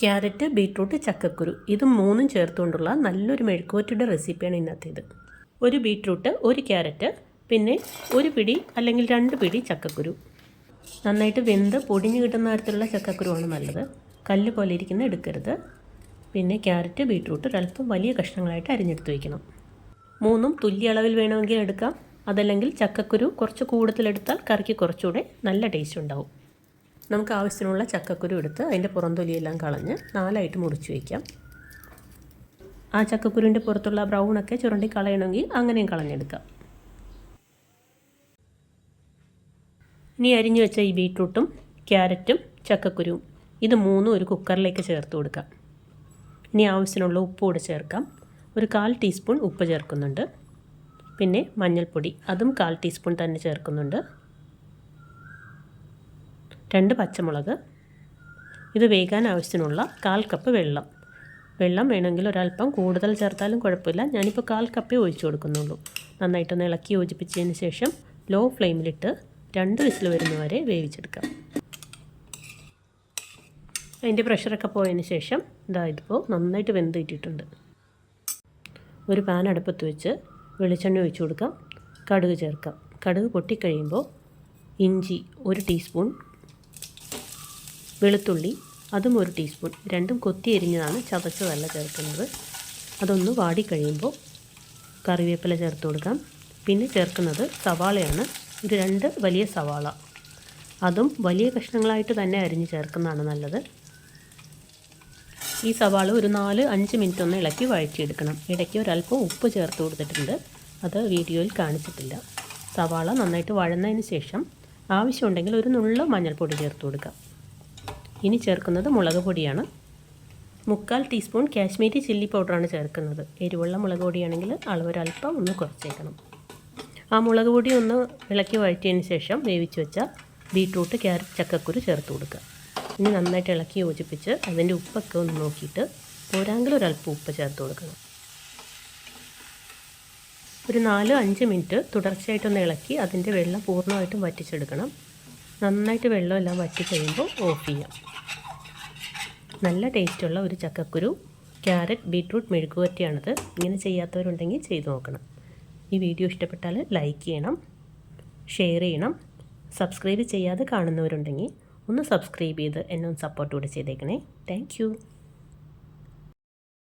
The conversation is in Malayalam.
ക്യാരറ്റ് ബീട്രൂട്ട് ചക്കക്കുരു ഇത് മൂന്നും ചേർത്തുകൊണ്ടുള്ള നല്ലൊരു മെഴുക്കുവറ്റിയുടെ റെസിപ്പിയാണ് ഇന്നത്തേത്. ഒരു ബീട്രൂട്ട് ഒരു ക്യാരറ്റ് പിന്നെ ഒരു പിടി അല്ലെങ്കിൽ രണ്ട് പിടി ചക്കക്കുരു. നന്നായിട്ട് വെന്ത് പൊടിഞ്ഞ് കിട്ടുന്ന തരത്തിലുള്ള ചക്കക്കുരുവാണ് നല്ലത്. കല്ല് പോലെ ഇരിക്കുന്ന എടുക്കരുത്. പിന്നെ ക്യാരറ്റ് ബീട്രൂട്ട് ഒരല്പം വലിയ കഷ്ണങ്ങളായിട്ട് അരിഞ്ഞെടുത്ത് വയ്ക്കണം മൂന്നും തുല്യ അളവിൽ വേണമെങ്കിൽ എടുക്കാം. അതല്ലെങ്കിൽ ചക്കക്കുരു കുറച്ച് കൂടുതലെടുത്താൽ കറിക്ക് കുറച്ചുകൂടെ നല്ല ടേസ്റ്റ് ഉണ്ടാവും. നമുക്ക് ആവശ്യത്തിനുള്ള ചക്കക്കുരു എടുത്ത് അതിന്റെ പുറംതൊലിയെല്ലാം കളഞ്ഞ് നാലായിട്ട് മുറിച്ച് വയ്ക്കാം. ആ ചക്കക്കുരുവിന്റെ പുറത്തുള്ള ബ്രൗണൊക്കെ ചുരണ്ടി കളയണമെങ്കിൽ അങ്ങനെയും കളഞ്ഞെടുക്കാം. ഇനി അരിഞ്ഞു വെച്ച ഈ ബീട്രൂട്ടും ക്യാരറ്റും ചക്കക്കുരുവും ഇത് മൂന്നും ഒരു കുക്കറിലേക്ക് ചേർത്ത് കൊടുക്കാം. ഇനി ആവശ്യത്തിനുള്ള ഉപ്പ് കൂടെ ചേർക്കാം. ഒരു കാൽ ടീസ്പൂൺ ഉപ്പ് ചേർക്കുന്നുണ്ട്. പിന്നെ മഞ്ഞൾപ്പൊടി അതും കാൽ ടീസ്പൂൺ തന്നെ ചേർക്കുന്നുണ്ട്. രണ്ട് പച്ചമുളക്. ഇത് വേകാൻ ആവശ്യത്തിനുള്ള കാൽ കപ്പ് വെള്ളം. വെള്ളം വേണമെങ്കിൽ ഒരല്പം കൂടുതൽ ചേർത്താലും കുഴപ്പമില്ല. ഞാനിപ്പോൾ കാൽ കപ്പേ ഒഴിച്ചു കൊടുക്കുന്നുള്ളൂ. നന്നായിട്ടൊന്ന് ഇളക്കി യോജിപ്പിച്ചതിന് ശേഷം ലോ ഫ്ലെയിമിലിട്ട് രണ്ട് വിസിൽ വരുന്നവരെ വേവിച്ചെടുക്കാം. അതിന്റെ പ്രഷറൊക്കെ പോയതിന് ശേഷം ഇതാ ഇതിപ്പോൾ നന്നായിട്ട് വെന്ത് കിട്ടിയിട്ടുണ്ട്. ഒരു പാൻ അടുപ്പത്ത് വെച്ച് വെളിച്ചെണ്ണ ഒഴിച്ചു കൊടുക്കാം. കടുക് ചേർക്കാം. കടുക് പൊട്ടിക്കഴിയുമ്പോൾ ഇഞ്ചി ഒരു ടീസ്പൂൺ വെളുത്തുള്ളി അതും ഒരു ടീസ്പൂൺ രണ്ടും കൊത്തി എരിഞ്ഞതാണ് ചതച്ചതല്ല ചേർക്കുന്നത്. അതൊന്ന് വാടിക്കഴിയുമ്പോൾ കറിവേപ്പില ചേർത്ത് കൊടുക്കാം. പിന്നെ ചേർക്കുന്നത് സവാളയാണ്. ഇത് രണ്ട് വലിയ സവാള. അതും വലിയ കഷ്ണങ്ങളായിട്ട് തന്നെ അരിഞ്ഞ് ചേർക്കുന്നതാണ് നല്ലത്. ഈ സവാള ഒരു നാല് അഞ്ച് മിനിറ്റ് ഒന്ന് ഇളക്കി വഴറ്റിയെടുക്കണം. ഇടയ്ക്ക് ഒരല്പം ഉപ്പ് ചേർത്ത് കൊടുത്തിട്ടുണ്ട്. അത് വീഡിയോയിൽ കാണിച്ചിട്ടില്ല. സവാള നന്നായിട്ട് വഴന്നതിന് ശേഷം ആവശ്യമുണ്ടെങ്കിൽ ഒരു നുള്ള മഞ്ഞൾപ്പൊടി ചേർത്ത് കൊടുക്കാം. ഇനി ചേർക്കുന്നത് മുളക് പൊടിയാണ്. മുക്കാൽ ടീസ്പൂൺ കാശ്മീരി ചില്ലി പൗഡറാണ് ചേർക്കുന്നത്. എരിവുള്ള മുളക് പൊടിയാണെങ്കിൽ അളവൊരൽപ്പം ഒന്ന് കുറച്ചേക്കണം. ആ മുളക് പൊടി ഒന്ന് ഇളക്കി വഴറ്റിയതിന് ശേഷം വേവിച്ച് വെച്ച ബീട്രൂട്ട് ക്യാരറ്റ് ചക്കക്കുരു ചേർത്ത് കൊടുക്കുക. ഇനി നന്നായിട്ട് ഇളക്കി യോജിപ്പിച്ച് അതിന്റെ ഉപ്പൊക്കെ ഒന്ന് നോക്കിയിട്ട് പോരാങ്കിൽ ഒരൽപ്പം ഉപ്പ് ചേർത്ത് കൊടുക്കണം. ഒരു നാല് അഞ്ച് മിനിറ്റ് തുടർച്ചയായിട്ടൊന്ന് ഇളക്കി അതിന്റെ വെള്ളം പൂർണമായിട്ടും വറ്റിച്ചെടുക്കണം. നന്നായിട്ട് വെള്ളമെല്ലാം വറ്റി കഴിയുമ്പോൾ ഓഫ് ചെയ്യാം. നല്ല ടേസ്റ്റുള്ള ഒരു ചക്കക്കുരു ക്യാരറ്റ് ബീട്രൂട്ട് മെഴുകുവറ്റിയാണത് ഇങ്ങനെ ചെയ്യാത്തവരുണ്ടെങ്കിൽ ചെയ്തു നോക്കണം. ഈ വീഡിയോ ഇഷ്ടപ്പെട്ടാൽ ലൈക്ക് ചെയ്യണം ഷെയർ ചെയ്യണം സബ്സ്ക്രൈബ് ചെയ്യാതെ കാണുന്നവരുണ്ടെങ്കിൽ ഒന്ന് സബ്സ്ക്രൈബ് ചെയ്ത് എന്നെ ഒന്ന് സപ്പോർട്ട് കൂടെ ചെയ്തേക്കണേ. താങ്ക്